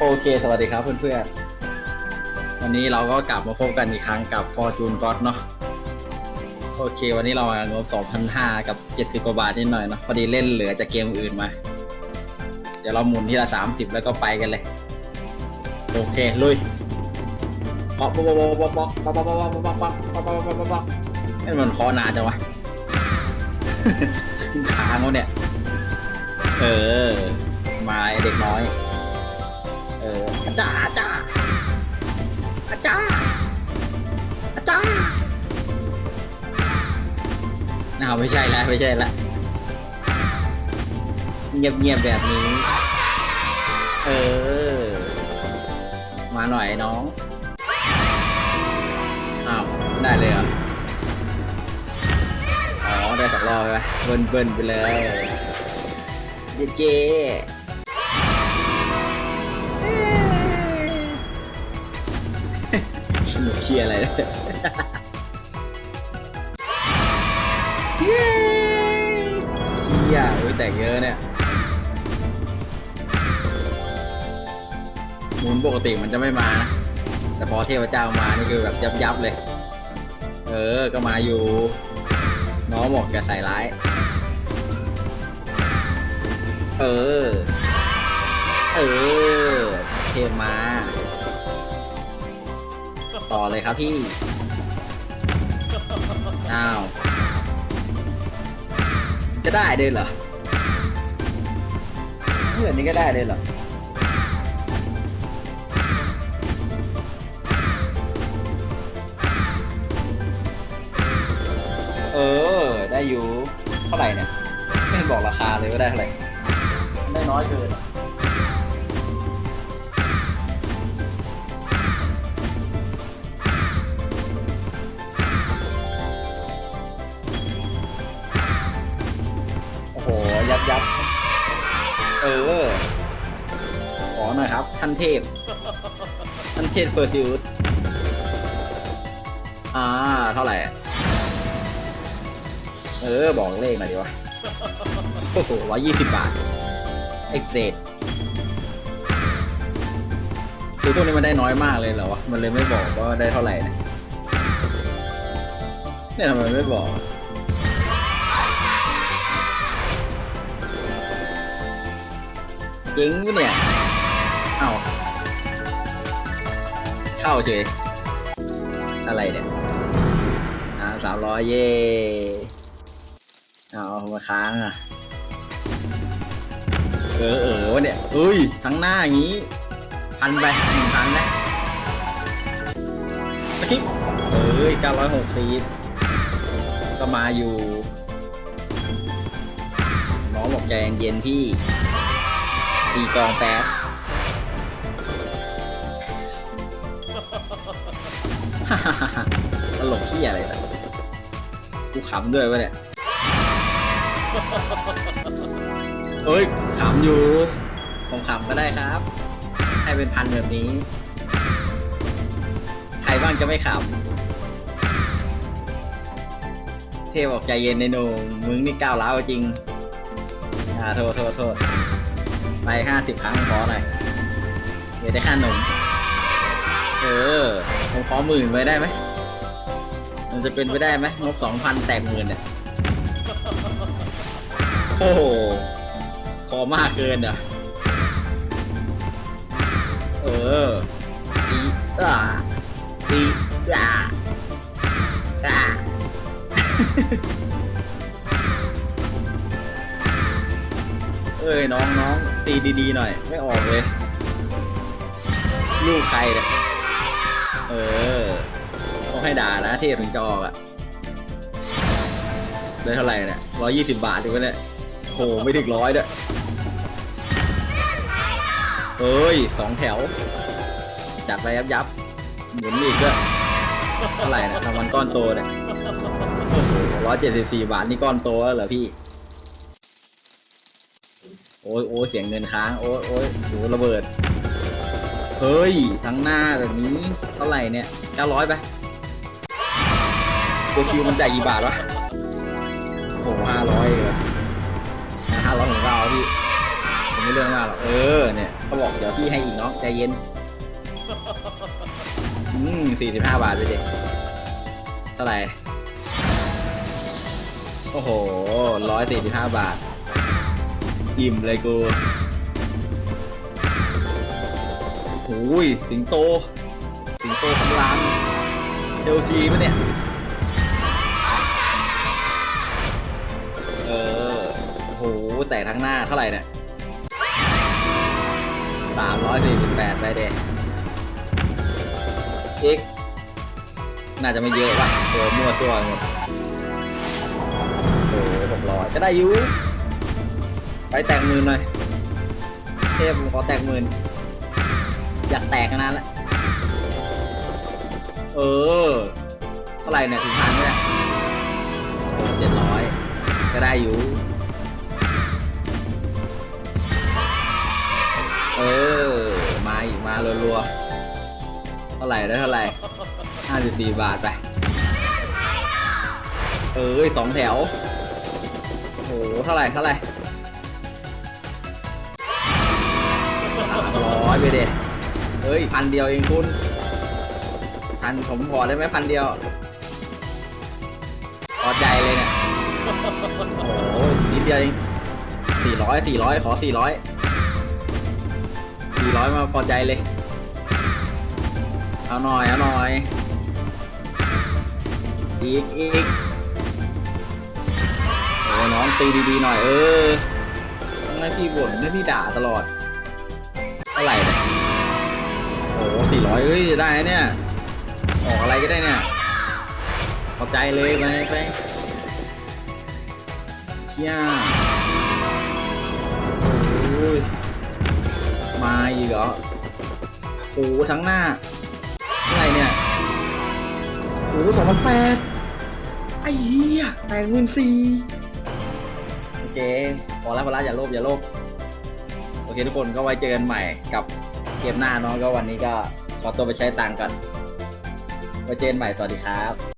โอเค สวัสดีครับเพื่อนๆ วันนี้เราก็กลับมาพบกันอีกครั้งกับ Fortune God เนาะโอเค วันนี้เรามางบ2,500 กับ 70 กว่าบาทนิดหน่อยเนาะพอดีเล่นเหลือจากเกมอื่นมา เดี๋ยวเราหมุนทีละ 30 แล้วก็ไปกันเลย โอเค ลุยเคาะป๊อกป๊อกป๊อกป๊อกป๊อกป๊อกป๊อกป๊อกป๊อกป๊อกป๊อกป๊อกป๊อกป๊อกนี่มันเคาะนานจังวะค้างวะเนี่ย เออ มาไอ้เด็กน้อยเอออาจารย์อาจารย์อาจารย์อาจารย์น่าไม่ใช่ล้วไม่ใช่ละเงียบเงียบๆแบบนี้ เออ มาหน่อยน้อง อ้าว ได้เลยเหรออ๋อได้สักรอบไหมเบิ้ลเบิ้ลไปเลย เจเจ สนุกเชียร์อะไรเลยเย้เชียอุ้ยแต่งเยอะเนี่ยหมุนปกติมันจะไม่มานะแต่พอเทพเจ้ามานี่คือแบบยับยับๆเลย เออ ก็มาอยู่ น้องบอกแกใส่ร้าย เออ เออ เทพมา ต่อเลยครับพี่ อ้าว จะได้ด้วยเหรอเพื่อนนี้ก็ได้เลยเหรอเออ ได้อยู่ เท่าไหร่เนี่ย ไม่บอกราคาเลยว่าได้เท่าไหร่ ได้น้อยเกิน ท่านเทพ ท่านเทพเฟอร์ซิลอ่า เท่าไหร่ เออ บอกเลขหน่อยดีวะ โอ้โหร้อยยี่สิบบาทเอ็กเรดคือตัวนี้มันได้น้อยมากเลยเหรอวะ มันเลยไม่บอกว่าได้เท่าไหร่เนะเนี่ยทำไมไม่บอกอะจริงปะเนี่ย เอ้าเข้าเฉยอะไรเนี่ยอ่าสามร้อยเย่เอามาค้างอะ เออเออวะเนี่ยเอ้ย ทั้งหน้าอย่างนี้ พันไปหนึ่งพันนะสกิปเอ้ยเก้าร้อยหกสิบก็มาอยู่น้องบอกใจเย็นๆพี่ตีกองแป๊บ ตลกขี้ยอะไรแต่กูขำด้วยวะเนี่ยเอ้ยขำอยู่ ผมขำก็ได้ครับ ให้เป็นพันแบบนี้ ใครบ้างจะไม่ขำ เทพบอกใจเย็นในหนุ่มมึงนี่ก้าวร้าวจริง อ่าโทษโทษโทษไปห้าสิบครั้งขอหน่อยเดี๋ยวได้ค่าหนม เออผมขอหมื่นไว้ได้ไหมมันจะเป็นไปได้ไหมงบสองพันแตกหมื่นเนี่ยโอ้โหขอมากเกินอะเออตีอ่าตีอ่าอ่าเอ้ยน้องน้องตีดีๆหน่อย ไม่ออกเลย ลูกใครเนี่ย ออต้องให้ด่านะเทพถึงจะออกอะได้เท่าไหร่เนี่ยร้อยยี่สิบบาทถูกไหมเนี่ยโหไม่ถึงร้อยด้วยเอ้ยสองแถว จัดไปยับยับหมุนอีกด้วยเท่าไหร่นี่ยรางวัลก้อนโตเนี่ยร้อยเจ็ดสิบสี่บาทนี่ก้อนโตแล้วเหรอพี่ โอ้ยโอ้ยเสียงเงินค้าง โอ้ยโอ้ยโหระเบิด เฮ้ย ทั้งหน้าแบบนี้ เท่าไหร่เนี่ยเก้าร้อยไปตัวคิวมันจ่ายกี่บาทวะโอ้ห้าร้อยเลยห้าร้อยของเราพี่ผมไม่เรื่องมากหรอกเออเนี่ยเขาบอกเดี๋ยวพี่ให้อีกเนาะใจเย็นอืมสี่สิบห้าบาทไปดิเท่าไหร่ โอ้โหร้อยสี่สิบห้าบาท อิ่มเลยกู โอ้ยสิงโต สิงโตคำรามเอลซีปะเนี่ย เออโอ้โหแต่ทั้งหน้าเท่าไหร่เนี่ยสามร้อยสี่สิบแปดไปเด็เอ็กน่าจะไม่เยอะป่ะตัวมั่วตัวหมดโอ้โหหกร้อยก็ได้ยูไปแตกหมื่นหน่อยเทพผมขอแตกหมื่น อยากแตกขนาดล้วเออ เท่าไหร่เนี่ยถึงพันเนี่ยเจ็ดร้อยก็ได้อยู่ เออ มาอีกมารัวๆ เท่าไหร่ได้เท่าไหร่ห้าสิบสี่บาทไป เอ้ยสองแถว โอ้โห เท่าไหร่เท่าไหร่สามร้อยไปเด็ เฮ้ยพันเดียวเองคุณพันผมพอได้ไหมพันเดียวพอใจเลยเนี่ยโอ้โหนิดเดียวเองสี่ร้อยสี่ร้อยขอสี่ร้อยสี่ร้อยมาพอใจเลย เอาหน่อยเอาหน่อยอีกอีกโอ้น้องตีดีๆหน่อยเออต้องให้พี่บ่นให้พี่ด่าตลอดเท่าไหร่ โอ้สี่ร้อยเอ้ยได้นะเนี่ย ออกอะไรก็ได้เนี่ยขอบใจเลยไปไปเชี่ยโอ้ยมาอีกเหรอโอ้โหทั้งหน้าเท่าไรเนี่ยโอ้สองพันแปดไอ้เหี้ยแปดหมื่นสี่โอเคพอแล้วพอแล้วอย่าโลภอย่าโลภโอเคทุกคนก็ไว้เจอกันใหม่กับ เกมหน้าน้องก็วันนี้ก็ขอตัวไปใช้ตังค์ก่อนไว้เจอกันใหม่สวัสดีครับ